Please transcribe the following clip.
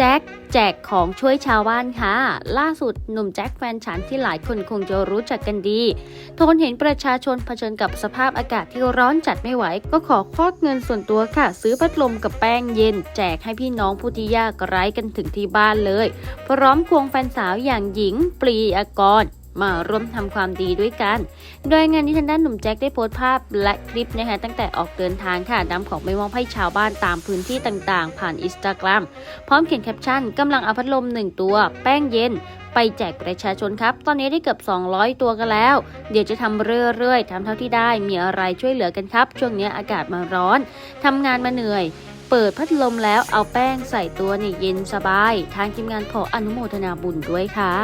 แจ็คแจกของช่วยชาวบ้านค่ะ ล่าสุดหนุ่มแจ็คแฟนฉันที่หลายคนคงจะรู้จักกันดี ทนเห็นประชาชนเผชิญกับสภาพอากาศที่ร้อนจัดไม่ไหว ก็ขอควักเงินส่วนตัวค่ะ ซื้อพัดลมกับแป้งเย็น แจกให้พี่น้องผู้ที่ยากไร้กันถึงที่บ้านเลย พร้อมควงแฟนสาวอย่างหญิงปรีอากร มาร่วมทำความดีด้วยกัน โดยงานนี้ทางด้านหนุ่มแจ็คได้โพสต์ภาพและคลิปนะคะตั้งแต่ออกเดินทางค่ะนำของไปมอบให้ชาวบ้านตามพื้นที่ต่างๆ ผ่านอินสตาแกรมพร้อมเขียนแคปชั่นกำลังเอาพัดลม1ตัว แป้งเย็นไปแจกประชาชนครับ ตอนนี้ได้เกือบ 200 ตัวกันแล้ว เดี๋ยวจะทำเรื่อยๆทำเท่าที่ได้ มีอะไรช่วยเหลือกันครับ ช่วงนี้อากาศมาร้อนทำงานมาเหนื่อย เปิดพัดลมแล้วเอาแป้งใส่ตัวนี่เย็นสบาย ทางทีมงานขออนุโมทนาบุญด้วยค่ะ